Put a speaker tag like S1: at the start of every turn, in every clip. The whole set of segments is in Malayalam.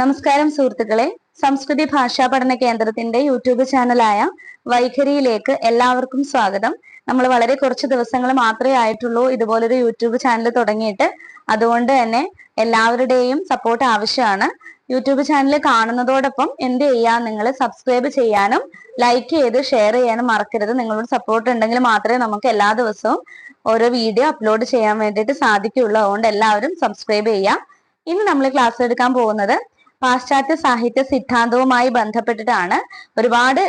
S1: നമസ്കാരം സുഹൃത്തുക്കളെ. സംസ്കൃതി ഭാഷാ പഠന കേന്ദ്രത്തിന്റെ യൂട്യൂബ് ചാനലായ വൈഖരിയിലേക്ക് എല്ലാവർക്കും സ്വാഗതം. നമ്മൾ വളരെ കുറച്ച് ദിവസങ്ങൾ മാത്രമേ ആയിട്ടുള്ളൂ ഇതുപോലൊരു യൂട്യൂബ് ചാനൽ തുടങ്ങിയിട്ട്. അതുകൊണ്ട് തന്നെ എല്ലാവരുടെയും സപ്പോർട്ട് ആവശ്യമാണ്. യൂട്യൂബ് ചാനൽ കാണുന്നതോടൊപ്പം എന്ത് ചെയ്യാം നിങ്ങൾ സബ്സ്ക്രൈബ് ചെയ്യാനും ലൈക്ക് ചെയ്ത് ഷെയർ ചെയ്യാനും മറക്കരുത്. നിങ്ങളുടെ സപ്പോർട്ട് ഉണ്ടെങ്കിൽ മാത്രമേ നമുക്ക് എല്ലാ ദിവസവും ഓരോ വീഡിയോ അപ്ലോഡ് ചെയ്യാൻ വേണ്ടിയിട്ട് സാധിക്കുകയുള്ളൂ. അതുകൊണ്ട് എല്ലാവരും സബ്സ്ക്രൈബ് ചെയ്യാം. ഇന്ന് നമ്മൾ ക്ലാസ് എടുക്കാൻ പോകുന്നത് പാശ്ചാത്യ സാഹിത്യ സിദ്ധാന്തവുമായി ബന്ധപ്പെട്ടിട്ടാണ് ഒരുപാട്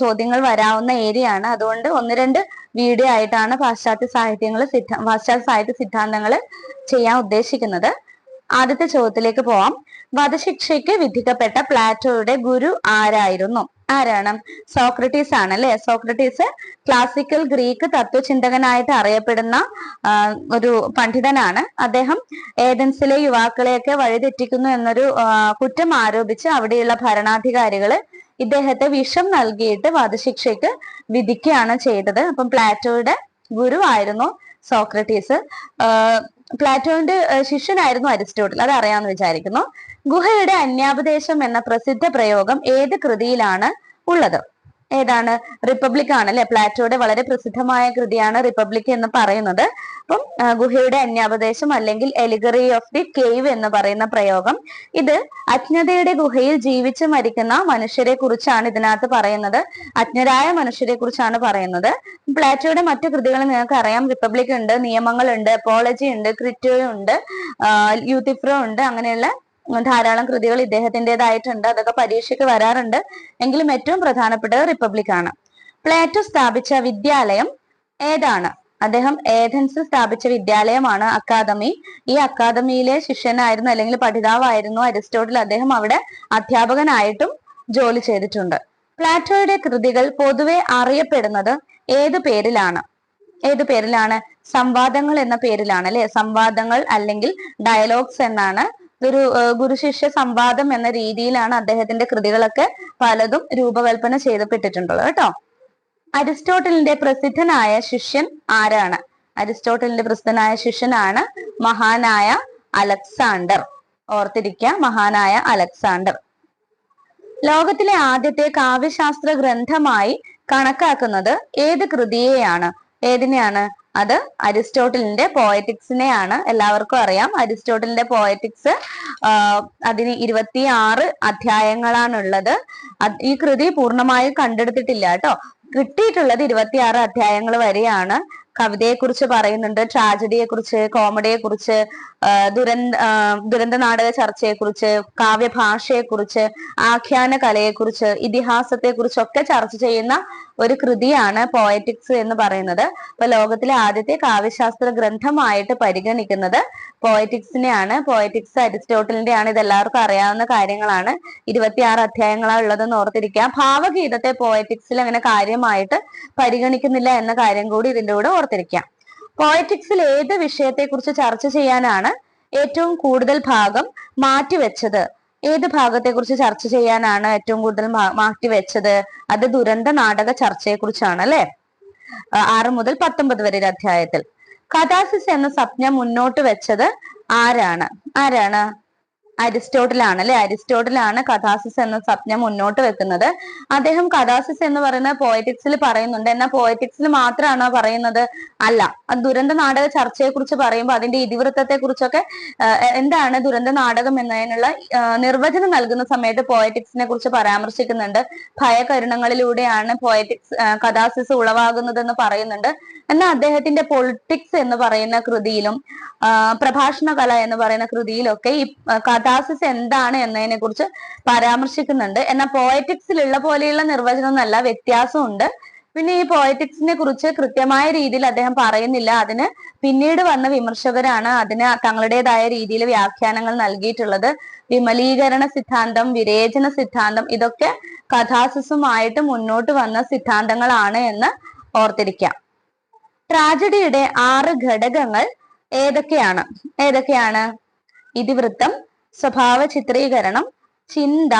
S1: ചോദ്യങ്ങൾ വരാവുന്ന ഏരിയ ആണ് അതുകൊണ്ട് ഒന്ന് രണ്ട് വീഡിയോ ആയിട്ടാണ് പാശ്ചാത്യ സാഹിത്യങ്ങൾ സിദ്ധാ പാശ്ചാത്യ സാഹിത്യ സിദ്ധാന്തങ്ങൾ ചെയ്യാൻ ഉദ്ദേശിക്കുന്നത്. ആദ്യത്തെ ചോദ്യത്തിലേക്ക് പോവാം. വധശിക്ഷയ്ക്ക് വിധിക്കപ്പെട്ട പ്ലാറ്റോയുടെ ഗുരു ആരായിരുന്നു? ആരാണ്? സോക്രട്ടീസ് ആണ് അല്ലെ? സോക്രട്ടീസ് ക്ലാസിക്കൽ ഗ്രീക്ക് തത്വചിന്തകനായിട്ട് അറിയപ്പെടുന്ന ഒരു പണ്ഡിതനാണ്. അദ്ദേഹം ഏതൻസിലെ യുവാക്കളെയൊക്കെ വഴിതെറ്റിക്കുന്നു എന്നൊരു കുറ്റം ആരോപിച്ച് അവിടെയുള്ള ഭരണാധികാരികൾ ഇദ്ദേഹത്തെ വിഷം നൽകിയിട്ട് വധശിക്ഷയ്ക്ക് വിധിക്കുകയാണ് ചെയ്തത്. അപ്പം പ്ലാറ്റോയുടെ ഗുരുവായിരുന്നു സോക്രട്ടീസ്. പ്ലാറ്റോന്റെ ശിഷ്യനായിരുന്നു അരിസ്റ്റോട്ടിൽ. അത് അറിയാമെന്ന് വിചാരിക്കുന്നു. ഗുഹയുടെ അന്യാപദേശം എന്ന പ്രസിദ്ധ പ്രയോഗം ഏത് കൃതിയിലാണ് ഉള്ളത്. ഏതാണ്? റിപ്പബ്ലിക് ആണ് അല്ലെ? പ്ലാറ്റോയുടെ വളരെ പ്രസിദ്ധമായ കൃതിയാണ് റിപ്പബ്ലിക് എന്ന് പറയുന്നത്. അപ്പം ഗുഹയുടെ അന്യാപദേശം അല്ലെങ്കിൽ എലിഗറി ഓഫ് ദി കേവ് എന്ന് പറയുന്ന പ്രയോഗം ഇത് അജ്ഞതയുടെ ഗുഹയിൽ ജീവിച്ച് മരിക്കുന്ന മനുഷ്യരെ കുറിച്ചാണ് ഇതിനകത്ത് പറയുന്നത്. അജ്ഞരായ മനുഷ്യരെ കുറിച്ചാണ് പറയുന്നത്. പ്ലാറ്റോയുടെ മറ്റു കൃതികൾ നിങ്ങൾക്ക് അറിയാം. റിപ്പബ്ലിക് ഉണ്ട് നിയമങ്ങളുണ്ട് അപ്പോളജി ഉണ്ട് ക്രിറ്റോ ഉണ്ട് യൂത്തിഫ്രോ ഉണ്ട് അങ്ങനെയുള്ള ധാരാളം കൃതികൾ ഇദ്ദേഹത്തിന്റെതായിട്ടുണ്ട്. അതൊക്കെ പരീക്ഷയ്ക്ക് വരാറുണ്ട്. എങ്കിലും ഏറ്റവും പ്രധാനപ്പെട്ടത് റിപ്പബ്ലിക് ആണ്. പ്ലേറ്റോ സ്ഥാപിച്ച വിദ്യാലയം ഏതാണ്? അദ്ദേഹം ഏഥൻസ് സ്ഥാപിച്ച വിദ്യാലയമാണ് അക്കാദമി. ഈ അക്കാദമിയിലെ ശിഷ്യനായിരുന്നു അല്ലെങ്കിൽ പഠിതാവായിരുന്നു അരിസ്റ്റോട്ടിൽ അദ്ദേഹം അവിടെ അധ്യാപകനായിട്ടും ജോലി ചെയ്തിട്ടുണ്ട്. പ്ലാറ്റോയുടെ കൃതികൾ പൊതുവെ അറിയപ്പെടുന്നത് ഏത് പേരിലാണ്? ഏത് പേരിലാണ്? സംവാദങ്ങൾ എന്ന പേരിലാണ് അല്ലെ? സംവാദങ്ങൾ അല്ലെങ്കിൽ ഡയലോഗ്സ് എന്നാണ് ഒരു ഗുരുശിഷ്യ സംവാദം എന്ന രീതിയിലാണ് അദ്ദേഹത്തിന്റെ കൃതികളൊക്കെ പലതും രൂപകൽപ്പന ചെയ്തപ്പെട്ടിട്ടുള്ളത് കേട്ടോ. അരിസ്റ്റോട്ടലിന്റെ പ്രസിദ്ധനായ ശിഷ്യൻ ആരാണ്? അരിസ്റ്റോട്ടലിന്റെ പ്രസിദ്ധനായ ശിഷ്യനാണ് മഹാനായ അലക്സാണ്ടർ. ഓർത്തിരിക്കുക മഹാനായ അലക്സാണ്ടർ. ലോകത്തിലെ ആദ്യത്തെ കാവ്യശാസ്ത്ര ഗ്രന്ഥമായി കണക്കാക്കുന്നത് ഏത് കൃതിയെയാണ്? ഏതിനെയാണ്? അത് അരിസ്റ്റോട്ടലിന്റെ പോയറ്റിക്സിനെയാണ് എല്ലാവർക്കും അറിയാം. അരിസ്റ്റോട്ടലിന്റെ പോയറ്റിക്സ് അതിന് ഇരുപത്തി ആറ് അധ്യായങ്ങളാണുള്ളത് ഈ കൃതി പൂർണമായും കണ്ടെടുത്തിട്ടില്ല കേട്ടോ. കിട്ടിയിട്ടുള്ളത് ഇരുപത്തിയാറ് അധ്യായങ്ങൾ വരെയാണ്. കവിതയെക്കുറിച്ച് പറയുന്നുണ്ട് ട്രാജഡിയെക്കുറിച്ച് കോമഡിയെക്കുറിച്ച് ദുരന്ത ദുരന്ത നാടക ചർച്ചയെക്കുറിച്ച് കാവ്യഭാഷയെക്കുറിച്ച് ആഖ്യാന കലയെക്കുറിച്ച് ഇതിഹാസത്തെക്കുറിച്ചൊക്കെ ചർച്ച ചെയ്യുന്ന ഒരു കൃതിയാണ് പോയറ്റിക്സ് എന്ന് പറയുന്നത്. അപ്പൊ ലോകത്തിലെ ആദ്യത്തെ കാവ്യശാസ്ത്ര ഗ്രന്ഥമായിട്ട് പരിഗണിക്കുന്നത് പോയറ്റിക്സിനെയാണ് പോയറ്റിക്സ് അരിസ്റ്റോട്ടലിന്റെ ആണ് ഇത് എല്ലാവർക്കും അറിയാവുന്ന കാര്യങ്ങളാണ്. ഇരുപത്തിയാറ് അധ്യായങ്ങളാണ് ഉള്ളതെന്ന് ഓർത്തിരിക്കുക ഭാവഗീതത്തെ പോയറ്റിക്സിൽ അങ്ങനെ കാര്യമായിട്ട് പരിഗണിക്കുന്നില്ല എന്ന കാര്യം കൂടി ഇതിന്റെ കൂടെ ഓർത്തിരിക്കാം. പോയറ്റിക്സിൽ ഏത് വിഷയത്തെ കുറിച്ച് ചർച്ച ചെയ്യാനാണ് ഏറ്റവും കൂടുതൽ ഭാഗം മാറ്റിവെച്ചത്? ഏത് ഭാഗത്തെ കുറിച്ച് ചർച്ച ചെയ്യാനാണ് ഏറ്റവും കൂടുതൽ മാറ്റി വെച്ചത്? അത് ദുരന്ത നാടക ചർച്ചയെ കുറിച്ചാണ് അല്ലെ ആറ് മുതൽ പത്തൊമ്പത് വരെ അധ്യായത്തിൽ. കഥാസിസ് എന്ന സ്വപ്നം മുന്നോട്ട് വെച്ചത് ആരാണ്? ആരാണ്? അരിസ്റ്റോട്ടിലാണ് അല്ലെ അരിസ്റ്റോട്ടിലാണ് കഥാസിസ് എന്ന സ്വപ്നം മുന്നോട്ട് വെക്കുന്നത്. അദ്ദേഹം കഥാസിസ് എന്ന് പറയുന്ന പോയറ്റിക്സിൽ പറയുന്നുണ്ട്. എന്നാൽ പോയറ്റിക്സിൽ മാത്രമാണോ പറയുന്നത്? അല്ല. ദുരന്ത നാടക ചർച്ചയെ കുറിച്ച് പറയുമ്പോൾ അതിന്റെ ഇതിവൃത്തത്തെ കുറിച്ചൊക്കെ എന്താണ് ദുരന്ത നാടകം എന്നതിനുള്ള നിർവചനം നൽകുന്ന സമയത്ത് പോയറ്റിക്സിനെ കുറിച്ച് പരാമർശിക്കുന്നുണ്ട്. ഭയകരുണങ്ങളിലൂടെയാണ് പോയറ്റിക്സ് കഥാസിസ് ഉളവാകുന്നതെന്ന് പറയുന്നുണ്ട്. എന്നാൽ അദ്ദേഹത്തിന്റെ പൊളിറ്റിക്സ് എന്ന് പറയുന്ന കൃതിയിലും പ്രഭാഷണ കല എന്ന് പറയുന്ന കൃതിയിലൊക്കെ ഈ കഥാസിസ് എന്താണ് എന്നതിനെ കുറിച്ച് പരാമർശിക്കുന്നുണ്ട്. എന്നാൽ പോയറ്റിക്സിലുള്ള പോലെയുള്ള നിർവചനം എന്നല്ല വ്യത്യാസമുണ്ട് പിന്നെ ഈ പോയറ്റിക്സിനെ കുറിച്ച് കൃത്യമായ രീതിയിൽ അദ്ദേഹം പറയുന്നില്ല. അതിന് പിന്നീട് വന്ന വിമർശകരാണ് അതിന് തങ്ങളുടേതായ രീതിയിൽ വ്യാഖ്യാനങ്ങൾ നൽകിയിട്ടുള്ളത്. വിമലീകരണ സിദ്ധാന്തം വിരേചന സിദ്ധാന്തം ഇതൊക്കെ കഥാസിസുമായിട്ട് മുന്നോട്ട് വന്ന സിദ്ധാന്തങ്ങളാണ് എന്ന് ഓർത്തിരിക്കാം. ട്രാജഡിയുടെ ആറ് ഘടകങ്ങൾ ഏതൊക്കെയാണ്? ഏതൊക്കെയാണ്? ഇതിവൃത്തം സ്വഭാവ ചിത്രീകരണം ചിന്ത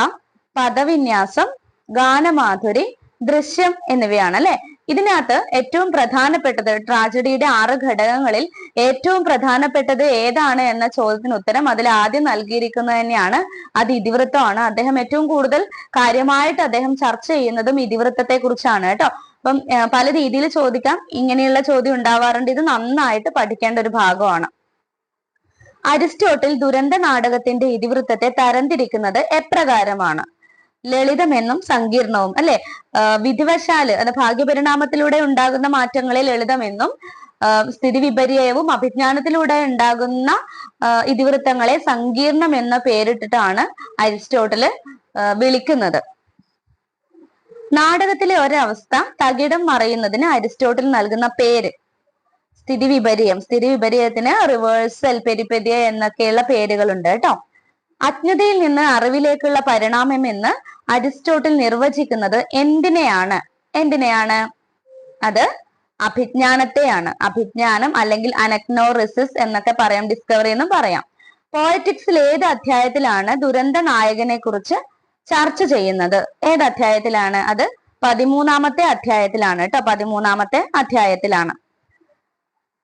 S1: പദവിന്യാസം ഗാനമാധുരി ദൃശ്യം എന്നിവയാണ് അല്ലെ? ഇതിനകത്ത് ഏറ്റവും പ്രധാനപ്പെട്ടത് ട്രാജഡിയുടെ ആറ് ഘടകങ്ങളിൽ ഏറ്റവും പ്രധാനപ്പെട്ടത് ഏതാണ് എന്ന ചോദ്യത്തിന് ഉത്തരം അതിൽ ആദ്യം നൽകിയിരിക്കുന്നത് തന്നെയാണ്. അത് ഇതിവൃത്തമാണ്. അദ്ദേഹം ഏറ്റവും കൂടുതൽ കാര്യമായിട്ട് അദ്ദേഹം ചർച്ച ചെയ്യുന്നതും ഇതിവൃത്തത്തെ കുറിച്ചാണ് കേട്ടോ. അപ്പം പല രീതിയിൽ ചോദിക്കാം. ഇങ്ങനെയുള്ള ചോദ്യം ഉണ്ടാവാറുണ്ട്. ഇത് നന്നായിട്ട് പഠിക്കേണ്ട ഒരു ഭാഗമാണ്. അരിസ്റ്റോട്ടിൽ ദുരന്ത നാടകത്തിന്റെ ഇതിവൃത്തത്തെ തരംതിരിക്കുന്നത് എപ്രകാരമാണ്? ലളിതമെന്നും സങ്കീർണവും അല്ലെ? വിധിവശാൽ അത് ഭാഗ്യപരിണാമത്തിലൂടെ ഉണ്ടാകുന്ന മാറ്റങ്ങളെ ലളിതമെന്നും സ്ഥിതി വിപര്യവും അഭിജ്ഞാനത്തിലൂടെ ഉണ്ടാകുന്ന ഇതിവൃത്തങ്ങളെ സങ്കീർണം എന്ന പേരിട്ടിട്ടാണ് അരിസ്റ്റോട്ടിൽ വിളിക്കുന്നത്. നാടകത്തിലെ ഒരവസ്ഥ തകിടം മറയുന്നതിന് അരിസ്റ്റോട്ടിൽ നൽകുന്ന പേര്. സ്ഥിതി വിപര്യം. സ്ഥിതി വിപര്യത്തിന് റിവേഴ്സൽ പെരിപെരിയ എന്നൊക്കെയുള്ള പേരുകളുണ്ട് കേട്ടോ. അജ്ഞതയിൽ നിന്ന് അറിവിലേക്കുള്ള പരിണാമം എന്ന് അരിസ്റ്റോട്ടിൽ നിർവചിക്കുന്നത് എന്തിനെയാണ്? എന്തിനെയാണ്? അത് അഭിജ്ഞാനത്തെയാണ്. അഭിജ്ഞാനം അല്ലെങ്കിൽ അനക്നോറിസിസ് എന്നൊക്കെ പറയാം ഡിസ്കവറി എന്നും പറയാം. പോയറ്റിക്സിൽ ഏത് അധ്യായത്തിലാണ് ദുരന്ത നായകനെ കുറിച്ച് ചർച്ച ചെയ്യുന്നത്. ഏത് അധ്യായത്തിലാണ് അത്? പതിമൂന്നാമത്തെ അധ്യായത്തിലാണ് കേട്ടോ പതിമൂന്നാമത്തെ അധ്യായത്തിലാണ്.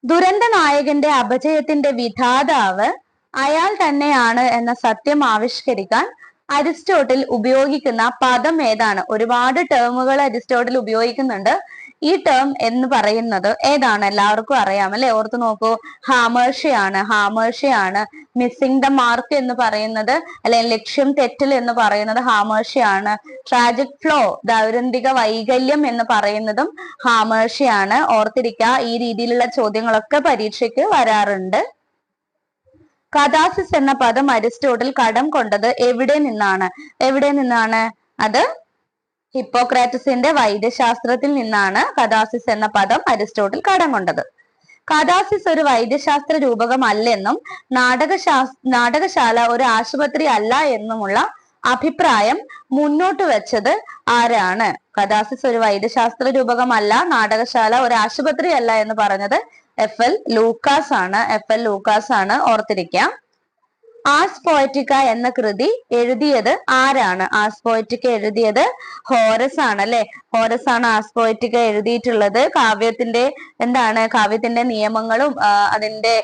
S1: ദുരന്ത നായകന്റെ അപജയത്തിന്റെ വിധാതാവ് അയാൾ തന്നെയാണ് എന്ന സത്യം ആവിഷ്കരിക്കാൻ അരിസ്റ്റോട്ടിൽ ഉപയോഗിക്കുന്ന പദം ഏതാണ്? ഒരുപാട് ടേമുകൾ അരിസ്റ്റോട്ടിൽ ഉപയോഗിക്കുന്നുണ്ട്. ഈ ടേം എന്ന് പറയുന്നത് ഏതാണ്? എല്ലാവർക്കും അറിയാം അല്ലെ? ഓർത്ത് നോക്കൂ. ഹാമേഴ്ഷയാണ്. ഹാമേഴ്ഷയാണ്. മിസ്സിംഗ് ദ മാർക്ക് എന്ന് പറയുന്നത് അല്ലെ ലക്ഷ്യം തെറ്റൽ എന്ന് പറയുന്നത് ഹാമേഴ്ഷയാണ്. ട്രാജിക് ഫ്ലോ ദൗരന്തിക വൈകല്യം എന്ന് പറയുന്നതും ഹാമേഴ്ഷയാണ്. ഓർത്തിരിക്കുക ഈ രീതിയിലുള്ള ചോദ്യങ്ങളൊക്കെ പരീക്ഷയ്ക്ക് വരാറുണ്ട്. കഥാസിസ് എന്ന പദം അരിസ്റ്റോട്ടിൽ കടം കൊണ്ടത് എവിടെ നിന്നാണ്? എവിടെ നിന്നാണ്? അത് ഹിപ്പോക്രാറ്റസിന്റെ വൈദ്യശാസ്ത്രത്തിൽ നിന്നാണ് കഥാസിസ് എന്ന പദം അരിസ്റ്റോട്ടിൽ കടം കൊണ്ടത് കഥാസിസ് ഒരു വൈദ്യശാസ്ത്ര രൂപകമല്ലെന്നും നാടകശാ നാടകശാല ഒരു ആശുപത്രി അല്ല എന്നുമുള്ള അഭിപ്രായം മുന്നോട്ട് വെച്ചത് ആരാണ്? കഥാസിസ് ഒരു വൈദ്യശാസ്ത്ര രൂപകമല്ല നാടകശാല ഒരു ആശുപത്രി അല്ല എന്ന് പറഞ്ഞത് എഫ് എൽ ലൂക്കാസ് ആണ് എഫ് എൽ ലൂക്കാസ് ആണ് ഓർത്തിരിക്കുക ആസ് പോയറ്റിക്ക എന്ന കൃതി എഴുതിയത് ആരാണ്? ആസ് പോയറ്റിക്ക എഴുതിയത് ഹോറസ് ആണ് അല്ലെ ഹോറസ് ആണ് ആസ് പോയറ്റിക്ക എഴുതിയിട്ടുള്ളത്. കാവ്യത്തിന്റെ എന്താണ്? കാവ്യത്തിന്റെ നിയമങ്ങളും അതിന്റെ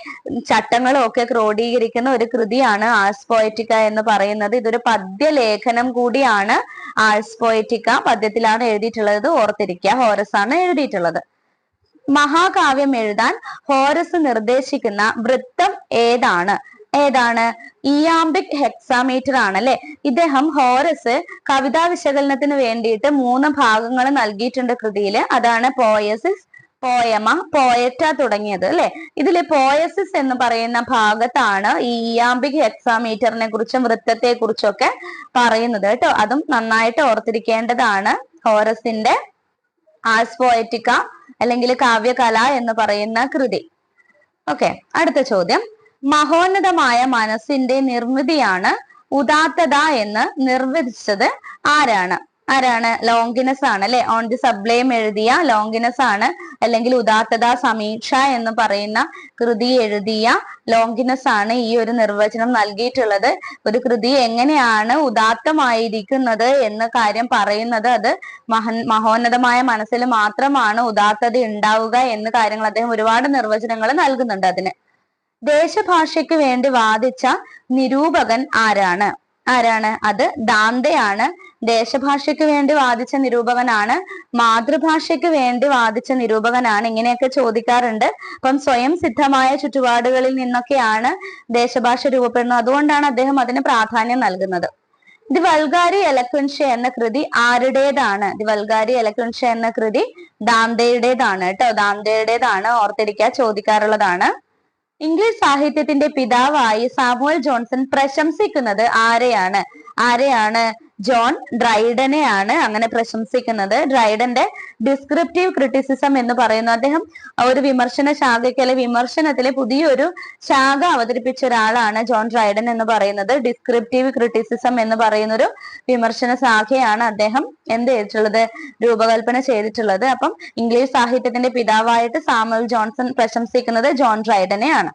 S1: ചട്ടങ്ങളും ഒക്കെ ക്രോഡീകരിക്കുന്ന ഒരു കൃതിയാണ് ആസ് പോയറ്റിക്ക എന്ന് പറയുന്നത്. ഇതൊരു പദ്യലേഖനം കൂടിയാണ് ആസ് പോയറ്റിക്ക പദ്യത്തിലാണ് എഴുതിയിട്ടുള്ളത്. ഓർത്തിരിക്കുക. ഹോറസ് ആണ് എഴുതിയിട്ടുള്ളത്. മഹാകാവ്യം എഴുതാൻ ഹോറസ് നിർദ്ദേശിക്കുന്ന വൃത്തം ഏതാണ്? ഏതാണ്? ഇയാംബിക് ഹെക്സാമീറ്റർ ആണ് അല്ലെ ഇദ്ദേഹം ഹോറസ് കവിതാ വിശകലനത്തിന് വേണ്ടിയിട്ട് മൂന്ന് ഭാഗങ്ങൾ നൽകിയിട്ടുണ്ട് കൃതിയിൽ. അതാണ് പോയസിസ് പോയമ പോയറ്റ തുടങ്ങിയത് അല്ലെ? ഇതിൽ പോയസിസ് എന്ന് പറയുന്ന ഭാഗത്താണ് ഈ ഇയാംബിക് ഹെക്സാമീറ്ററിനെ കുറിച്ചും വൃത്തത്തെ കുറിച്ചൊക്കെ പറയുന്നത് കേട്ടോ. അതും നന്നായിട്ട് ഓർത്തിരിക്കേണ്ടതാണ്. ഹോറസിന്റെ ആസ് പോയറ്റിക്ക അല്ലെങ്കിൽ കാവ്യകല എന്ന് പറയുന്ന കൃതി. ഓക്കെ അടുത്ത ചോദ്യം. മഹോന്നതമായ മനസ്സിന്റെ നിർമ്മിതിയാണ് ഉദാത്തത എന്ന് നിർവചിച്ചത് ആരാണ്? ആരാണ്? ലോങ്കിനസ് ആണ് അല്ലെ? ഓൺ ദി സബ്ലെയിം എഴുതിയ ലോങ്കിനസ് ആണ്. അല്ലെങ്കിൽ ഉദാത്തത സമീക്ഷ എന്ന് പറയുന്ന കൃതി എഴുതിയ ലോങ്കിനസ് ആണ് ഈ ഒരു നിർവചനം നൽകിയിട്ടുള്ളത്. ഒരു കൃതി എങ്ങനെയാണ് ഉദാത്തമായിരിക്കുന്നത് എന്ന കാര്യം പറയുന്നത് അത് മഹൻ മഹോന്നതമായ മനസ്സിൽ മാത്രമാണ് ഉദാത്തത ഉണ്ടാവുക എന്ന കാര്യങ്ങൾ അദ്ദേഹം ഒരുപാട് നിർവചനങ്ങൾ നൽകുന്നുണ്ട് അതിന്. ദേശഭാഷയ്ക്ക് വേണ്ടി വാദിച്ച നിരൂപകൻ ആരാണ്? ആരാണ്? അത് ദാന്തയാണ്. ദേശഭാഷയ്ക്ക് വേണ്ടി വാദിച്ച നിരൂപകനാണ്. മാതൃഭാഷയ്ക്ക് വേണ്ടി വാദിച്ച നിരൂപകനാണ്. ഇങ്ങനെയൊക്കെ ചോദിക്കാറുണ്ട്. അപ്പം സ്വയം സിദ്ധമായ ചുറ്റുപാടുകളിൽ നിന്നൊക്കെയാണ് ദേശഭാഷ രൂപപ്പെടുന്നത്. അതുകൊണ്ടാണ് അദ്ദേഹം അതിന് പ്രാധാന്യം നൽകുന്നത്. ദി വൽഗാരി എലക്വൻഷ എന്ന കൃതി ആരുടേതാണ്? ദി വൽഗാരി എലക്വൻഷ എന്ന കൃതി ദാന്തയുടേതാണ്. കേട്ടോ ദാന്തയുടേതാണ്. ഓർത്തിരിക്കുക ചോദിക്കാറുള്ളതാണ്. ഇംഗ്ലീഷ് സാഹിത്യത്തിന്റെ പിതാവായി സാമുവൽ ജോൺസൺ പ്രശംസിക്കുന്നത് ആരെയാണ്? ആരെയാണ്? ജോൺ ഡ്രൈഡനെയാണ് അങ്ങനെ പ്രശംസിക്കുന്നത്. ഡ്രൈഡന്റെ ഡിസ്ക്രിപ്റ്റീവ് ക്രിറ്റിസിസം എന്ന് പറയുന്നു. അദ്ദേഹം ഒരു വിമർശന ശാഖയ്ക്ക് അല്ലെ വിമർശനത്തിലെ പുതിയൊരു ശാഖ അവതരിപ്പിച്ച ഒരാളാണ് ജോൺ ഡ്രൈഡൻ എന്ന് പറയുന്നത്. ഡിസ്ക്രിപ്റ്റീവ് ക്രിറ്റിസിസം എന്ന് പറയുന്ന ഒരു വിമർശന ശാഖയാണ് അദ്ദേഹം എന്ത് ചെയ്തിട്ടുള്ളത്? രൂപകൽപ്പന ചെയ്തിട്ടുള്ളത്. അപ്പം ഇംഗ്ലീഷ് സാഹിത്യത്തിന്റെ പിതാവായിട്ട് സാമുവൽ ജോൺസൺ പ്രശംസിക്കുന്നത് ജോൺ ഡ്രൈഡനെയാണ്.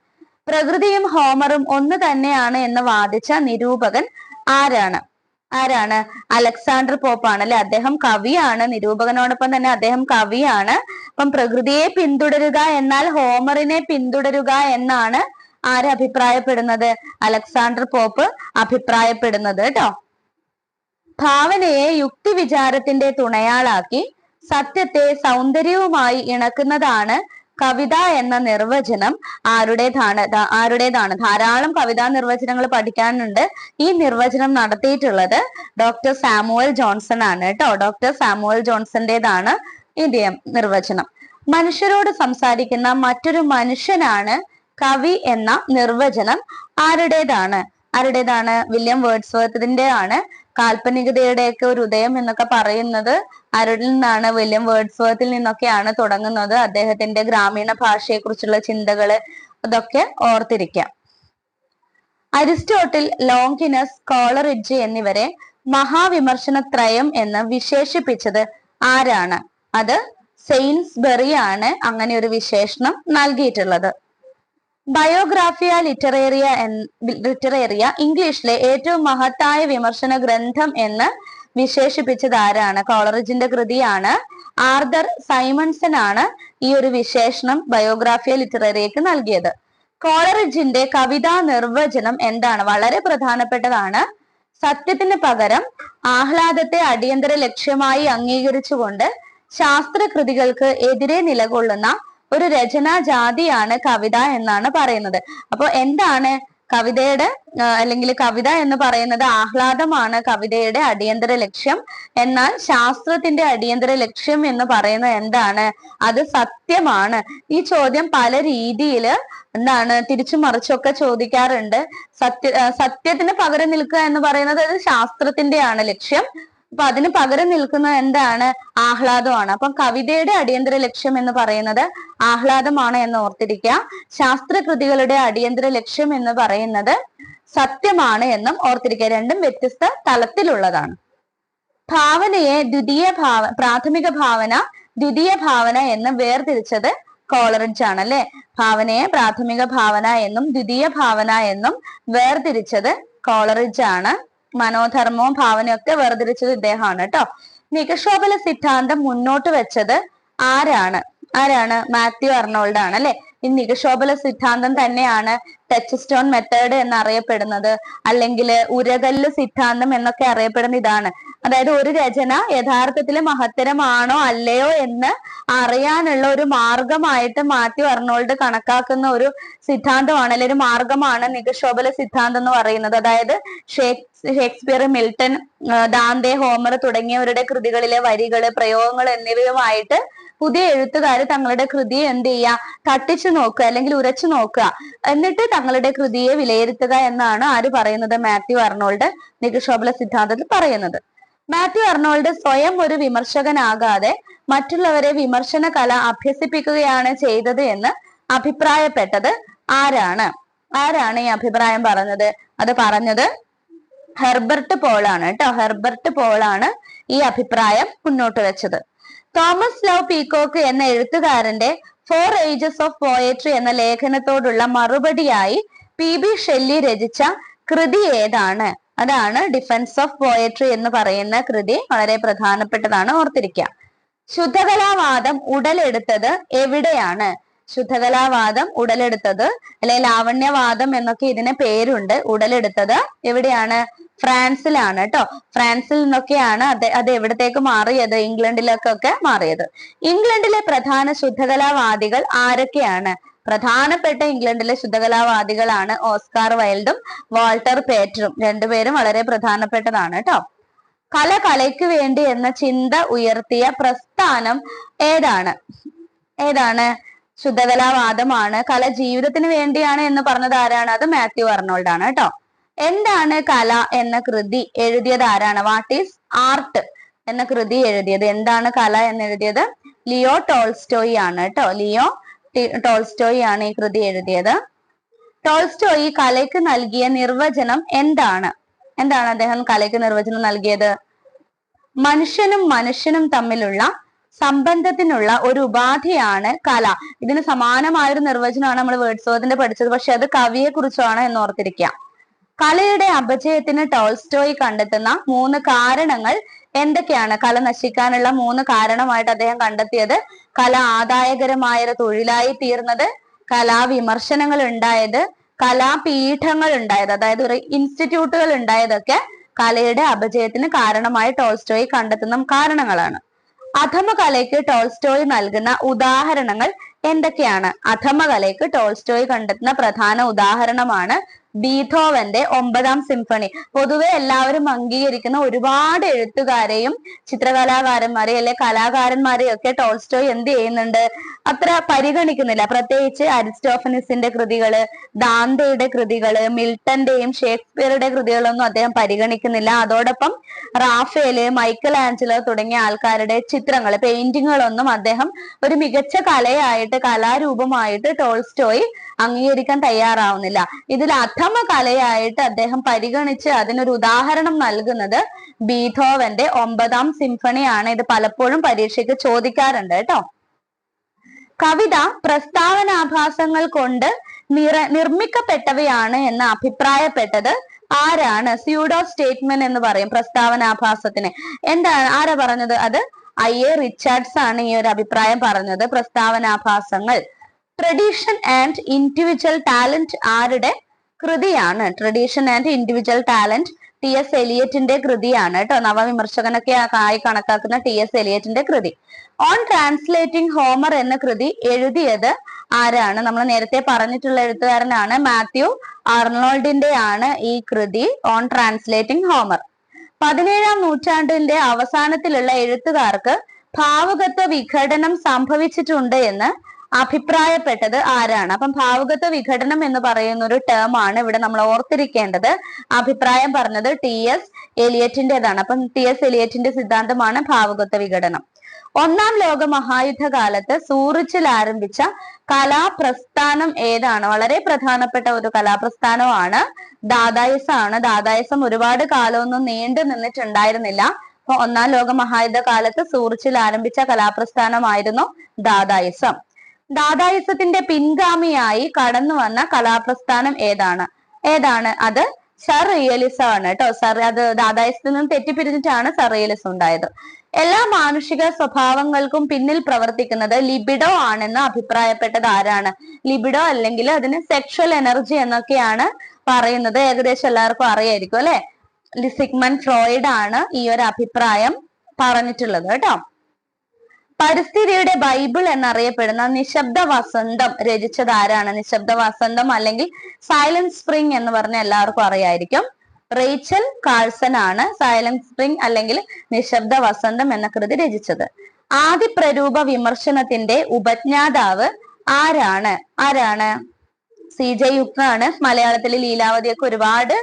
S1: പ്രകൃതിയും ഹോമറും ഒന്ന് തന്നെയാണ് എന്ന് വാദിച്ച നിരൂപകൻ ആരാണ്? ആരാണ്? അലക്സാണ്ടർ പോപ്പ് ആണ് അല്ലെ അദ്ദേഹം കവിയാണ്. നിരൂപകനോടൊപ്പം തന്നെ അദ്ദേഹം കവിയാണ്. അപ്പം പ്രകൃതിയെ പിന്തുടരുക എന്നാൽ ഹോമറിനെ പിന്തുടരുക എന്നാണ് ആര് അഭിപ്രായപ്പെടുന്നത്? അലക്സാണ്ടർ പോപ്പ് അഭിപ്രായപ്പെടുന്നത് കേട്ടോ. ഭാവനയെ യുക്തി വിചാരത്തിന്റെ തുണയാളാക്കി സത്യത്തെ സൗന്ദര്യവുമായി ഇണക്കുന്നതാണ് കവിത എന്ന നിർവചനം ആരുടേതാണ് ആരുടേതാണ്? ധാരാളം കവിതാ നിർവചനങ്ങൾ പഠിക്കാനുണ്ട്. ഈ നിർവചനം നടത്തിയിട്ടുള്ളത് ഡോക്ടർ സാമുവൽ ജോൺസൺ ആണ് കേട്ടോ. ഡോക്ടർ സാമുവൽ ജോൺസന്റേതാണ് ഇതിന്റെ നിർവചനം. മനുഷ്യരോട് സംസാരിക്കുന്ന മറ്റൊരു മനുഷ്യനാണ് കവി എന്ന നിർവചനം ആരുടേതാണ്? ആരുടേതാണ്? വില്യം വേർഡ്സ്വർത്തിന്റെ ആണ് കാൽപ്പനികതയുടെയൊക്കെ ഒരു ഉദയം എന്നൊക്കെ പറയുന്നത് ആരിൽ നിന്നാണ് വില്യം വേർഡ്സ്വർത്തിൽ നിന്നൊക്കെയാണ് തുടങ്ങുന്നത്. അദ്ദേഹത്തിന്റെ ഗ്രാമീണ ഭാഷയെക്കുറിച്ചുള്ള ചിന്തകൾ അതൊക്കെ ഓർത്തിരിക്കാം. അരിസ്റ്റോട്ടിൽ ലോങ്കിനസ് കോളറിഡ്ജ് എന്നിവരെ മഹാവിമർശന ത്രയം എന്ന് വിശേഷിപ്പിച്ചത് ആരാണ്? അത് സെയിൻസ്ബെറി ആണ് അങ്ങനെ ഒരു വിശേഷണം നൽകിയിട്ടുള്ളത്. ബയോഗ്രാഫിയ ലിറ്ററേറിയ ലിറ്ററേറിയ ഇംഗ്ലീഷിലെ ഏറ്റവും മഹത്തായ വിമർശന ഗ്രന്ഥം എന്ന് വിശേഷിപ്പിച്ചത് ആരാണ്? കോളറിജിന്റെ കൃതിയാണ്. ആർദർ സൈമൺസൺ ആണ് ഈ ഒരു വിശേഷണം ബയോഗ്രാഫിയ ലിറ്ററേറിയക്ക് നൽകിയത്. കോളറിജിന്റെ കവിതാ നിർവചനം എന്താണ്? വളരെ പ്രധാനപ്പെട്ടതാണ്. സത്യത്തിന് പകരം ആഹ്ലാദത്തെ അടിയന്തര ലക്ഷ്യമായി അംഗീകരിച്ചുകൊണ്ട് ശാസ്ത്രകൃതികൾക്ക് എതിരെ നിലകൊള്ളുന്ന ഒരു രചനാ ജാതിയാണ് കവിത എന്നാണ് പറയുന്നത്. അപ്പൊ എന്താണ് കവിതയുടെ അല്ലെങ്കിൽ കവിത എന്ന് പറയുന്നത് ആഹ്ലാദമാണ് കവിതയുടെ അടിയന്തര ലക്ഷ്യം. എന്നാൽ ശാസ്ത്രത്തിന്റെ അടിയന്തര ലക്ഷ്യം എന്ന് പറയുന്നത് എന്താണ്? അത് സത്യമാണ്. ഈ ചോദ്യം പല രീതിയിൽ എന്താണ് തിരിച്ചു മറിച്ചൊക്കെ ചോദിക്കാറുണ്ട്. സത്യ സത്യത്തിന് പകരം നിൽക്കുക എന്ന് പറയുന്നത് അത് ശാസ്ത്രത്തിന്റെയാണ് ലക്ഷ്യം. അപ്പൊ അതിന് പകരം നിൽക്കുന്നത് എന്താണ്? ആഹ്ലാദമാണ്. അപ്പം കവിതയുടെ അടിയന്തര ലക്ഷ്യം എന്ന് പറയുന്നത് ആഹ്ലാദമാണ് എന്ന് ഓർത്തിരിക്കുക. ശാസ്ത്രകൃതികളുടെ അടിയന്തര ലക്ഷ്യം എന്ന് പറയുന്നത് സത്യമാണ് എന്നും ഓർത്തിരിക്കുക. രണ്ടും വ്യത്യസ്ത തലത്തിലുള്ളതാണ്. ഭാവനയെ ദ്വിതീയ ഭാവ പ്രാഥമിക ഭാവന ദ്വിതീയ ഭാവന എന്ന് വേർതിരിച്ചത് കോളറിഡ്ജ് ആണ് അല്ലെ? ഭാവനയെ പ്രാഥമിക ഭാവന എന്നും ദ്വിതീയ ഭാവന എന്നും വേർതിരിച്ചത് കോളറിഡ്ജ് ആണ്. മനോധർമ്മവും ഭാവനയും ഒക്കെ വേർതിരിച്ചത് ഇദ്ദേഹമാണ് കേട്ടോ നികക്ഷോഭല സിദ്ധാന്തം മുന്നോട്ട് വെച്ചത് ആരാണ്? ആരാണ്? മാത്യു അർണോൾഡ് ആണ് അല്ലെ? ഈ നികശോപല സിദ്ധാന്തം തന്നെയാണ് ടച്ച് സ്റ്റോൺ മെത്തേഡ് എന്നറിയപ്പെടുന്നത്. അല്ലെങ്കിൽ ഉരകല്ല് സിദ്ധാന്തം എന്നൊക്കെ അറിയപ്പെടുന്ന ഇതാണ്. അതായത് ഒരു രചന യഥാർത്ഥത്തിൽ മഹത്തരമാണോ അല്ലയോ എന്ന് അറിയാനുള്ള ഒരു മാർഗമായിട്ട് മാത്യു അർണോൾഡ് കണക്കാക്കുന്ന ഒരു സിദ്ധാന്തമാണ് അല്ലെങ്കിൽ ഒരു മാർഗമാണ് നികശോപല സിദ്ധാന്തം എന്ന് പറയുന്നത്. അതായത് Shakes Shakespeare Milton Dante Homer തുടങ്ങിയവരുടെ കൃതികളിലെ വരികൾ പ്രയോഗങ്ങൾ എന്നിവയുമായിട്ട് പുതിയ എഴുത്തുകാർ തങ്ങളുടെ കൃതിയെ എന്ത് ചെയ്യുക? തട്ടിച്ചു നോക്കുക അല്ലെങ്കിൽ ഉരച്ചു നോക്കുക. എന്നിട്ട് തങ്ങളുടെ കൃതിയെ വിലയിരുത്തുക എന്നാണ് ആര് പറയുന്നത്? മാത്യു അർണോൾഡ് നികുഷോബല സിദ്ധാന്തത്തിൽ പറയുന്നത്. മാത്യു അർണോൾഡ് സ്വയം ഒരു വിമർശകനാകാതെ മറ്റുള്ളവരെ വിമർശന കല അഭ്യസിപ്പിക്കുകയാണ് ചെയ്തത് എന്ന് അഭിപ്രായപ്പെട്ടത് ആരാണ്? ആരാണ് ഈ അഭിപ്രായം പറഞ്ഞത്? അത് പറഞ്ഞത് ഹെർബർട്ട് പോളാണ്. കേട്ടോ ഹെർബർട്ട് പോളാണ് ഈ അഭിപ്രായം മുന്നോട്ട് വെച്ചത്. തോമസ് ലവ് പീകോക്ക് എന്ന എഴുത്തുകാരന്റെ ഫോർ ഏജസ് ഓഫ് പോയട്രി എന്ന ലേഖനത്തോടുള്ള മറുപടിയായി പി ബി ഷെല്ലി രചിച്ച കൃതി ഏതാണ്? അതാണ് ഡിഫൻസ് ഓഫ് പോയട്രി എന്ന് പറയുന്ന കൃതി വളരെ പ്രധാനപ്പെട്ടതാണ് ഓർത്തിരിക്കുക ശുദ്ധകലാവാദം ഉടലെടുത്തത് എവിടെയാണ്? ശുദ്ധകലാവാദം ഉടലെടുത്തത് അല്ലെ ലാവണ്യവാദം എന്നൊക്കെ ഇതിന് പേരുണ്ട് ഉടലെടുത്തത് എവിടെയാണ്? ഫ്രാൻസിലാണ് കേട്ടോ. ഫ്രാൻസിൽ നിന്നൊക്കെയാണ് അത് അത് എവിടത്തേക്ക് മാറിയത്? ഇംഗ്ലണ്ടിലേക്കൊക്കെ മാറിയത്. ഇംഗ്ലണ്ടിലെ പ്രധാന ശുദ്ധകലാവാദികൾ ആരൊക്കെയാണ്? പ്രധാനപ്പെട്ട ഇംഗ്ലണ്ടിലെ ശുദ്ധകലാവാദികളാണ് ഓസ്കാർ വൈൽഡും വാൾട്ടർ പേറ്ററും. രണ്ടുപേരും വളരെ പ്രധാനപ്പെട്ടതാണ് കേട്ടോ. കല കലയ്ക്ക് വേണ്ടി എന്ന ചിന്ത ഉയർത്തിയ പ്രസ്ഥാനം ഏതാണ്? ഏതാണ്? ശുദ്ധകലാവാദമാണ്. കല ജീവിതത്തിന് വേണ്ടിയാണ് എന്ന് പറഞ്ഞത് ആരാണ്? അത് മാത്യു അർണോൾഡ് ആണ് കേട്ടോ. എന്താണ് കല എന്ന കൃതി എഴുതിയത് ആരാണ്? വാട്ട് ഈസ് ആർട്ട് എന്ന കൃതി എഴുതിയത്. എന്താണ് കല എന്ന് എഴുതിയത്? ലിയോ ടോൾസ്റ്റോയി ആണ് കേട്ടോ. ലിയോ ടോൾസ്റ്റോയി ആണ് ഈ കൃതി എഴുതിയത്. ടോൾസ്റ്റോയി കലയ്ക്ക് നൽകിയ നിർവചനം എന്താണ്? എന്താണ് അദ്ദേഹം കലയ്ക്ക് നിർവചനം നൽകിയത്? മനുഷ്യനും മനുഷ്യനും തമ്മിലുള്ള സംബന്ധത്തിനുള്ള ഒരു ഉപാധിയാണ് കല. ഇതിന് സമാനമായ ഒരു നിർവചനമാണ് നമ്മൾ വേർഡ്സോത്തിന്റെ പഠിച്ചത്. പക്ഷെ അത് കവിയെ കുറിച്ചാണ് എന്ന് ഓർത്തിരിക്കുക കലയുടെ അപജയത്തിന് ടോൾസ്റ്റോയി കണ്ടെത്തുന്ന മൂന്ന് കാരണങ്ങൾ എന്തൊക്കെയാണ്? കല നശിക്കാനുള്ള മൂന്ന് കാരണമായിട്ട് അദ്ദേഹം കണ്ടെത്തിയത്. കല ആദായകരമായ ഒരു തൊഴിലായി തീർന്നത് കലാവിമർശനങ്ങൾ ഉണ്ടായത് കലാപീഠങ്ങൾ ഉണ്ടായത് അതായത് ഒരു ഇൻസ്റ്റിറ്റ്യൂട്ടുകൾ ഉണ്ടായതൊക്കെ കലയുടെ അപജയത്തിന് കാരണമായി ടോൾസ്റ്റോയി കണ്ടെത്തുന്ന കാരണങ്ങളാണ്. അധമ ടോൾസ്റ്റോയ് നൽകുന്ന ഉദാഹരണങ്ങൾ എന്തൊക്കെയാണ്? അധമകലയ്ക്ക് ടോൾസ്റ്റോയി കണ്ടെത്തുന്ന പ്രധാന ഉദാഹരണമാണ് ബീഥോവന്റെ ഒമ്പതാം സിംഫണി പൊതുവെ എല്ലാവരും അംഗീകരിക്കുന്ന ഒരുപാട് എഴുത്തുകാരെയും ചിത്രകലാകാരന്മാരെയും അല്ലെ കലാകാരന്മാരെയും ഒക്കെ ടോൾസ്റ്റോയ് എന്ത് ചെയ്യുന്നുണ്ട്? അത്ര പരിഗണിക്കുന്നില്ല. പ്രത്യേകിച്ച് അരിസ്റ്റോഫനിസിന്റെ കൃതികൾ ദാന്തയുടെ കൃതികൾ മിൽട്ടന്റെയും ഷേക്സ്പിയറുടെ കൃതികളൊന്നും അദ്ദേഹം പരിഗണിക്കുന്നില്ല. അതോടൊപ്പം റാഫേൽ മൈക്കൽ ആഞ്ചലോ തുടങ്ങിയ ആൾക്കാരുടെ ചിത്രങ്ങൾ പെയിന്റിങ്ങുകളൊന്നും അദ്ദേഹം ഒരു മികച്ച കലയായിട്ട് കലാരൂപമായിട്ട് ടോൾസ്റ്റോയ് അംഗീകരിക്കാൻ തയ്യാറാവുന്നില്ല. ഇതിൽ അധമ കലയായിട്ട് അദ്ദേഹം പരിഗണിച്ച് അതിനൊരു ഉദാഹരണം നൽകുന്നത് ബീഥോവന്റെ ഒമ്പതാം സിംഫണിയാണ്. ഇത് പലപ്പോഴും പരീക്ഷയ്ക്ക് ചോദിക്കാറുണ്ട് കേട്ടോ. കവിത പ്രസ്താവനാഭാസങ്ങൾ കൊണ്ട് നിറ നിർമ്മിക്കപ്പെട്ടവയാണ് എന്ന് അഭിപ്രായപ്പെട്ടത് ആരാണ്? സ്യൂഡോ സ്റ്റേറ്റ്മെന്റ് എന്ന് പറയും പ്രസ്താവനാഭാസത്തിന്. എന്താണ് ആരാ പറഞ്ഞത് അത്? ഐ. എ. റിച്ചാർഡ്സ് ആണ് ഈ ഒരു അഭിപ്രായം പറഞ്ഞത് പ്രസ്താവനാഭാസങ്ങൾ. ട്രഡീഷൻ ആൻഡ് ഇൻഡിവിജ്വൽ ടാലന്റ് ആരുടെ? കൃതിയാണ്. Tradition and individual talent T S എലിയറ്റിന്റെ കൃതിയാണ് കേട്ടോ. നവവിമർശകനൊക്കെ ആയി കണക്കാക്കുന്ന ടി എസ് എലിയറ്റിന്റെ കൃതി. ഓൺ ട്രാൻസ്ലേറ്റിംഗ് ഹോമർ എന്ന കൃതി എഴുതിയത് ആരാണ്? നമ്മൾ നേരത്തെ പറഞ്ഞിട്ടുള്ള എഴുത്തുകാരനാണ് മാത്യു അർണോൾഡിന്റെ ആണ് ഈ കൃതി ഓൺ ട്രാൻസ്ലേറ്റിംഗ് ഹോമർ പതിനേഴാം നൂറ്റാണ്ടിന്റെ അവസാനത്തിലുള്ള എഴുത്തുകാർക്ക് ഭാവുകത്വ വിഘടനം സംഭവിച്ചിട്ടുണ്ട് എന്ന് അഭിപ്രായപ്പെട്ടത് ആരാണ്? അപ്പം ഭാവുകത്വ വിഘടനം എന്ന് പറയുന്ന ഒരു ടേം ആണ് ഇവിടെ നമ്മൾ ഓർത്തിരിക്കേണ്ടത്. അഭിപ്രായം പറഞ്ഞത് ടി എസ് എലിയറ്റിന്റേതാണ്. അപ്പം ടി എസ് എലിയറ്റിന്റെ സിദ്ധാന്തമാണ് ഭാവുകത്വ വിഘടനം. ഒന്നാം ലോക മഹായുദ്ധ കാലത്ത് സൂറിച്ചിൽ ആരംഭിച്ച കലാപ്രസ്ഥാനം ഏതാണ്? വളരെ പ്രധാനപ്പെട്ട ഒരു കലാപ്രസ്ഥാനമാണ് ദാദായിസം ആണ് ദാദായിസം ഒരുപാട് കാലമൊന്നും നീണ്ടു നിന്നിട്ടുണ്ടായിരുന്നില്ല. അപ്പൊ ഒന്നാം ലോക മഹായുദ്ധ കാലത്ത് സൂറിച്ചിൽ ആരംഭിച്ച കലാപ്രസ്ഥാനമായിരുന്നു ദാദായിസം. ദാദായിസത്തിന്റെ പിൻഗാമിയായി കടന്നു വന്ന കലാപ്രസ്ഥാനം ഏതാണ്? ഏതാണ്? അത് സർ റിയലിസം ആണ് കേട്ടോ. സർ അത് ദാദായസത്തിൽ നിന്ന് തെറ്റിപ്പിരിഞ്ഞിട്ടാണ് സർ റിയലിസം ഉണ്ടായത്. എല്ലാ മാനുഷിക സ്വഭാവങ്ങൾക്കും പിന്നിൽ പ്രവർത്തിക്കുന്നത് ലിബിഡോ ആണെന്ന് അഭിപ്രായപ്പെട്ടത് ആരാണ്? ലിബിഡോ അല്ലെങ്കിൽ അതിന് സെക്ഷൽ എനർജി എന്നൊക്കെയാണ് പറയുന്നത്. ഏകദേശം എല്ലാവർക്കും അറിയായിരിക്കും അല്ലെ? സിഗ്മൻ ഫ്രോയിഡ് ആണ് ഈ ഒരു അഭിപ്രായം പറഞ്ഞിട്ടുള്ളത് കേട്ടോ. പരിസ്ഥിതിയുടെ ബൈബിൾ എന്നറിയപ്പെടുന്ന നിശബ്ദ വസന്തം രചിച്ചത് ആരാണ്? നിശബ്ദ വസന്തം അല്ലെങ്കിൽ സൈലന്റ് സ്പ്രിംഗ് എന്ന് പറഞ്ഞ എല്ലാവർക്കും അറിയായിരിക്കും. റേച്ചൽ കാൾസൺ ആണ് സൈലന്റ് സ്പ്രിംഗ് അല്ലെങ്കിൽ നിശബ്ദ വസന്തം എന്ന കൃതി രചിച്ചത്. ആദിപ്രരൂപ വിമർശനത്തിന്റെ ഉപജ്ഞാതാവ് ആരാണ്? ആരാണ്? സി ജെ യുക്താണ് മലയാളത്തിലെ ലീലാവതിയൊക്കെ ഒരുപാട്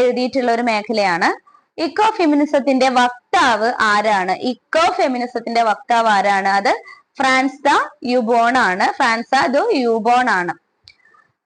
S1: എഴുതിയിട്ടുള്ള ഒരു മേഖലയാണ്. ഇക്കോ ഫെമിനിസത്തിന്റെ വക്താവ് ആരാണ്? ഇക്കോ ഫെമിനിസത്തിന്റെ വക്താവ് ആരാണ്? അത് ഫ്രാൻസ് ദ യുബോൺ ആണ്. ഫ്രാൻസ ദ യുബോൺ ആണ്.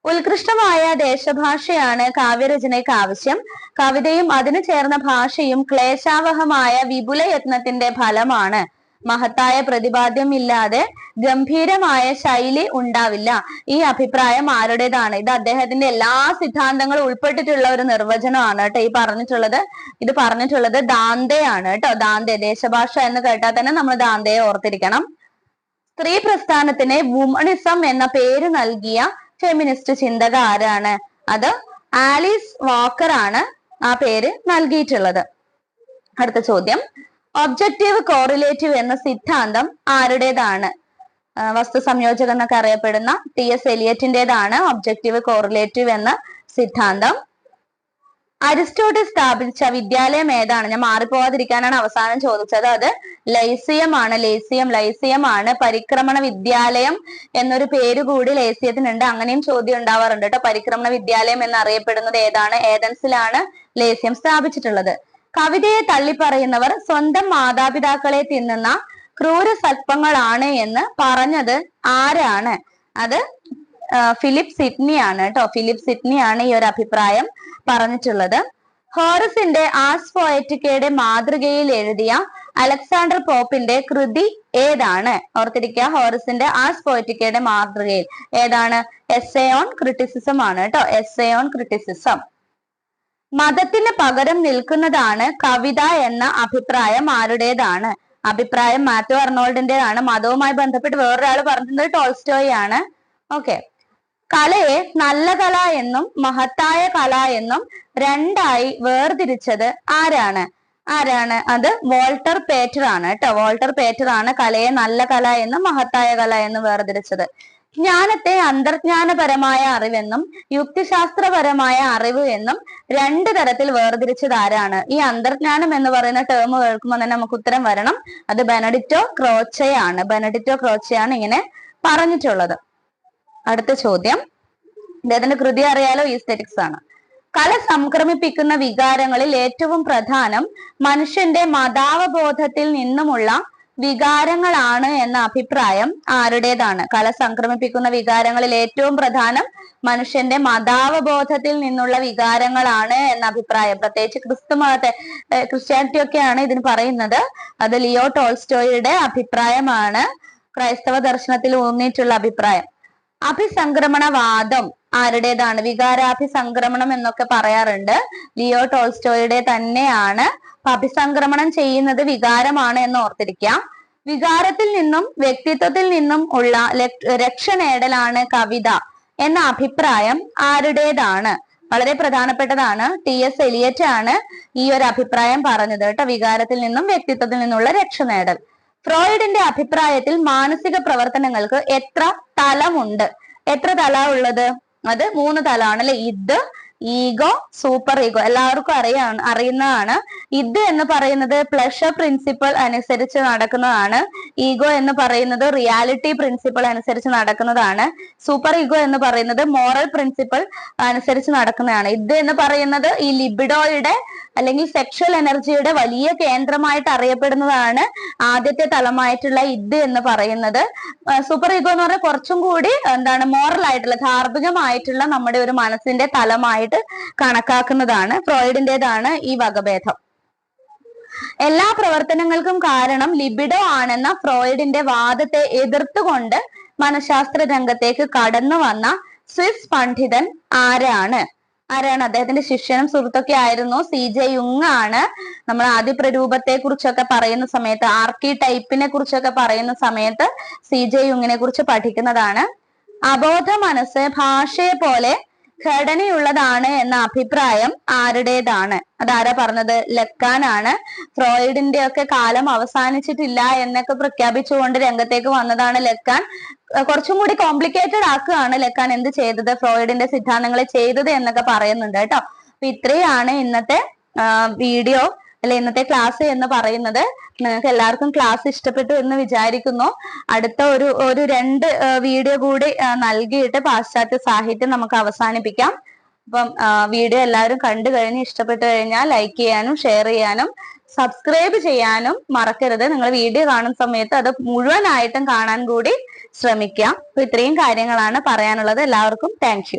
S1: ഉത്കൃഷ്ടമായ ദേശഭാഷയാണ് കാവ്യരചനയ്ക്ക് ആവശ്യം. കവിതയും അതിനു ചേർന്ന ഭാഷയും ക്ലേശാവഹമായ വിപുല യത്നത്തിന്റെ ഫലമാണ്. മഹത്തായ പ്രതിപാദ്യം ഇല്ലാതെ ഗംഭീരമായ ശൈലി ഉണ്ടാവില്ല. ഈ അഭിപ്രായം ആരുടേതാണ്? ഇത് അദ്ദേഹത്തിന്റെ എല്ലാ സിദ്ധാന്തങ്ങളും ഉൾപ്പെട്ടിട്ടുള്ള ഒരു നിർവചനമാണ് കേട്ടോ ഈ പറഞ്ഞിട്ടുള്ളത്. ഇത് പറഞ്ഞിട്ടുള്ളത് ദാന്തയാണ് കേട്ടോ. ദാന്തെ ദേശഭാഷ എന്ന് കേട്ടാൽ തന്നെ നമ്മൾ ദാന്തയെ ഓർത്തിരിക്കണം. സ്ത്രീ പ്രസ്ഥാനത്തിന് വുമണിസം എന്ന പേര് നൽകിയ ഫെമിനിസ്റ്റ് ചിന്തക ആരാണ്? അത് ആലീസ് വാക്കർ ആണ് ആ പേര് നൽകിയിട്ടുള്ളത്. അടുത്ത ചോദ്യം. ഒബ്ജക്റ്റീവ് കോറിലേറ്റീവ് എന്ന സിദ്ധാന്തം ആരുടേതാണ്? വസ്തു സംയോജകം എന്നൊക്കെ അറിയപ്പെടുന്ന ടി എസ് എലിയറ്റിന്റേതാണ് ഒബ്ജക്റ്റീവ് കോറിലേറ്റീവ് എന്ന സിദ്ധാന്തം. അരിസ്റ്റോട്ടിൽ സ്ഥാപിച്ച വിദ്യാലയം ഏതാണ്? ഞാൻ മാറിപ്പോവാതിരിക്കാനാണ് അവസാനം ചോദിച്ചത്. അത് ലൈസിയം ആണ്. ലൈസിയം ലൈസിയം ആണ്. പരിക്രമണ വിദ്യാലയം എന്നൊരു പേര് കൂടി ലൈസിയത്തിനുണ്ട്. അങ്ങനെയും ചോദ്യം ഉണ്ടാവാറുണ്ട് കേട്ടോ. പരിക്രമണ വിദ്യാലയം എന്നറിയപ്പെടുന്നത് ഏതാണ്? ഏതൻസിലാണ് ലേസ്യം സ്ഥാപിച്ചിട്ടുള്ളത്. കവിതയെ തള്ളിപ്പറയുന്നവർ സ്വന്തം മാതാപിതാക്കളെ തിന്നുന്ന ക്രൂര സർപ്പങ്ങളാണ് എന്ന് പറഞ്ഞത് ആരാണ്? അത് ഫിലിപ്പ് സിഡ്നി ആണ് കേട്ടോ. ഫിലിപ്പ് സിഡ്നി ആണ് ഈ ഒരു അഭിപ്രായം പറഞ്ഞിട്ടുള്ളത്. ഹോറസിന്റെ ആസ് പോയറ്റിക്കയുടെ മാതൃകയിൽ എഴുതിയ അലക്സാണ്ടർ പോപ്പിന്റെ കൃതി ഏതാണ്? ഓർത്തിരിക്കുക ഹോറസിന്റെ ആസ് പോയറ്റിക്കയുടെ മാതൃകയിൽ. ഏതാണ്? എസ് എ ഓൺ ക്രിറ്റിസിസം ആണ് കേട്ടോ. Essay on criticism. മതത്തിന് പകരം നിൽക്കുന്നതാണ് കവിത എന്ന അഭിപ്രായം ആരുടേതാണ്? അഭിപ്രായം മാത്യു അർണോൾഡിന്റേതാണ്. മതവുമായി ബന്ധപ്പെട്ട് വേറൊരാൾ പറഞ്ഞത് ടോൾസ്റ്റോയി ആണ് ഓക്കെ. കലയെ നല്ല കല എന്നും മഹത്തായ കല എന്നും രണ്ടായി വേർതിരിച്ചത് ആരാണ്? ആരാണ്? അത് വോൾട്ടർ പേറ്റർ ആണ് കേട്ടോ. വോൾട്ടർ പേറ്റർ ആണ് കലയെ നല്ല കല എന്നും മഹത്തായ കല എന്നും വേർതിരിച്ചത്. ജ്ഞാനത്തെ അന്തർജ്ഞാനപരമായ അറിവെന്നും യുക്തിശാസ്ത്രപരമായ അറിവ് എന്നും രണ്ട് തരത്തിൽ വേർതിരിച്ചത് ആരാണ്? ഈ അന്തർജ്ഞാനം എന്ന് പറയുന്ന ടേം കേൾക്കുമ്പോൾ തന്നെ നമുക്ക് ഉത്തരം വരണം. അത് ബെനഡിറ്റോ ക്രോച്ചയാണ്. ബെനഡിറ്റോ ക്രോച്ചയാണ് ഇങ്ങനെ പറഞ്ഞിട്ടുള്ളത്. അടുത്ത ചോദ്യം. ഇദ്ദേഹത്തിന്റെ കൃതി അറിയാലോ? ഈസ്തെറ്റിക്സ് ആണ്. കല സംക്രമിപ്പിക്കുന്ന വികാരങ്ങളിൽ ഏറ്റവും പ്രധാനം മനുഷ്യന്റെ മതാവബോധത്തിൽ നിന്നുമുള്ള വികാരങ്ങളാണ് എന്ന അഭിപ്രായം ആരുടേതാണ്? കല സംക്രമിപ്പിക്കുന്ന വികാരങ്ങളിൽ ഏറ്റവും പ്രധാനം മനുഷ്യന്റെ മതാവബോധത്തിൽ നിന്നുള്ള വികാരങ്ങളാണ് എന്ന അഭിപ്രായം. പ്രത്യേകിച്ച് ക്രിസ്തു മതത്തെ ക്രിസ്ത്യാനിറ്റി ഒക്കെയാണ് ഇതിന് പറയുന്നത്. അത് ലിയോ ടോൾസ്റ്റോയുടെ അഭിപ്രായമാണ്. ക്രൈസ്തവ ദർശനത്തിൽ ഊന്നിയിട്ടുള്ള അഭിപ്രായം. അഭിസംക്രമണവാദം ആരുടേതാണ്? വികാരാഭിസംക്രമണം എന്നൊക്കെ പറയാറുണ്ട്. ലിയോ ടോൾസ്റ്റോയുടെ തന്നെയാണ് അപ്പൊ അഭിസംക്രമണം ചെയ്യുന്നത് വികാരമാണ് എന്ന് ഓർത്തിരിക്കാം. വികാരത്തിൽ നിന്നും വ്യക്തിത്വത്തിൽ നിന്നും ഉള്ള രക്ഷ നേടലാണ് കവിത എന്ന അഭിപ്രായം ആരുടേതാണ്? വളരെ പ്രധാനപ്പെട്ടതാണ് ടി എസ് എലിയറ്റ് ആണ് ഈ ഒരു അഭിപ്രായം പറഞ്ഞത് കേട്ടോ. വികാരത്തിൽ നിന്നും വ്യക്തിത്വത്തിൽ നിന്നുള്ള രക്ഷ നേടൽ. ഫ്രോയിഡിന്റെ അഭിപ്രായത്തിൽ മാനസിക പ്രവർത്തനങ്ങൾക്ക് എത്ര തലമുണ്ട്? എത്ര തല ഉള്ളത്? അത് മൂന്ന് തലമാണ് അല്ലെ ഇത് ഈഗോ സൂപ്പർ ഈഗോ എല്ലാവർക്കും അറിയാണ് അറിയുന്നതാണ്. ഇത് എന്ന് പറയുന്നത് പ്ലഷർ പ്രിൻസിപ്പൾ അനുസരിച്ച് നടക്കുന്നതാണ്. ഈഗോ എന്ന് പറയുന്നത് റിയാലിറ്റി പ്രിൻസിപ്പൾ അനുസരിച്ച് നടക്കുന്നതാണ്. സൂപ്പർ ഈഗോ എന്ന് പറയുന്നത് മോറൽ പ്രിൻസിപ്പൾ അനുസരിച്ച് നടക്കുന്നതാണ്. ഇത് എന്ന് പറയുന്നത് ഈ ലിബിഡോയുടെ അല്ലെങ്കിൽ സെക്ഷൽ എനർജിയുടെ വലിയ കേന്ദ്രമായിട്ട് അറിയപ്പെടുന്നതാണ് ആദ്യത്തെ തലമായിട്ടുള്ള ഇത് എന്ന് പറയുന്നത്. സൂപ്പർ ഈഗോ എന്ന് പറഞ്ഞാൽ കുറച്ചും കൂടി എന്താണ് മോറൽ ആയിട്ടുള്ള ധാർമ്മികമായിട്ടുള്ള നമ്മുടെ ഒരു മനസ്സിന്റെ തലമായിട്ട് കണക്കാക്കുന്നതാണ് ഫ്രോയിഡിന്റേതാണ് ഈ വകഭേദം. എല്ലാ പ്രവർത്തനങ്ങൾക്കും കാരണം ലിബിഡോ ആണെന്ന ഫ്രോയിഡിന്റെ വാദത്തെ എതിർത്തുകൊണ്ട് മനഃശാസ്ത്ര രംഗത്തേക്ക് കടന്നു വന്ന സ്വിസ് പണ്ഡിതൻ ആരാണ്? ആരാണ്? അദ്ദേഹത്തിന്റെ ശിഷ്യനും സുഹൃത്തൊക്കെ ആയിരുന്നു സി ജെ യുങ് ആണ്. നമ്മൾ ആദ്യ പ്രരൂപത്തെ കുറിച്ചൊക്കെ പറയുന്ന സമയത്ത് ആർക്കി ടൈപ്പിനെ കുറിച്ചൊക്കെ പറയുന്ന സമയത്ത് സി ജെ യുങ്ങിനെ കുറിച്ച് പഠിക്കുന്നതാണ്. അബോധ മനസ്സ് ഭാഷയെ പോലെ ഘടനയുള്ളതാണ് എന്ന അഭിപ്രായം ആരുടേതാണ്? അതാരാ പറഞ്ഞത്? ലക്കാനാണ്. ഫ്രോയിഡിന്റെ ഒക്കെ കാലം അവസാനിച്ചിട്ടില്ല എന്നൊക്കെ പ്രഖ്യാപിച്ചുകൊണ്ട് രംഗത്തേക്ക് വന്നതാണ് ലക്കാൻ. കുറച്ചും കൂടി കോംപ്ലിക്കേറ്റഡ് ആക്കുകയാണ് ലക്കാൻ എന്ത് ചെയ്തത്? ഫ്രോയിഡിന്റെ സിദ്ധാന്തങ്ങളെ ചെയ്തത് എന്നൊക്കെ പറയുന്നുണ്ട് കേട്ടോ. അപ്പൊ ഇത്രയാണ് ഇന്നത്തെ വീഡിയോ. അല്ലെ ഇന്നത്തെ ക്ലാസ് എന്ന് പറയുന്നത് നിങ്ങൾക്ക് എല്ലാവർക്കും ക്ലാസ് ഇഷ്ടപ്പെട്ടു എന്ന് വിചാരിക്കുന്നു. അടുത്ത ഒരു ഒരു രണ്ട് വീഡിയോ കൂടി നൽകിയിട്ട് പാശ്ചാത്യ സാഹിത്യം നമുക്ക് അവസാനിപ്പിക്കാം. അപ്പം വീഡിയോ എല്ലാവരും കണ്ടു കഴിഞ്ഞ് ഇഷ്ടപ്പെട്ടു കഴിഞ്ഞാൽ ലൈക്ക് ചെയ്യാനും ഷെയർ ചെയ്യാനും സബ്സ്ക്രൈബ് ചെയ്യാനും മറക്കരുത്. നിങ്ങൾ വീഡിയോ കാണുന്ന സമയത്ത് അത് മുഴുവനായിട്ടും കാണാൻ കൂടി ശ്രമിക്കാം. ഇത്രയും കാര്യങ്ങളാണ് പറയാനുള്ളത്. എല്ലാവർക്കും താങ്ക്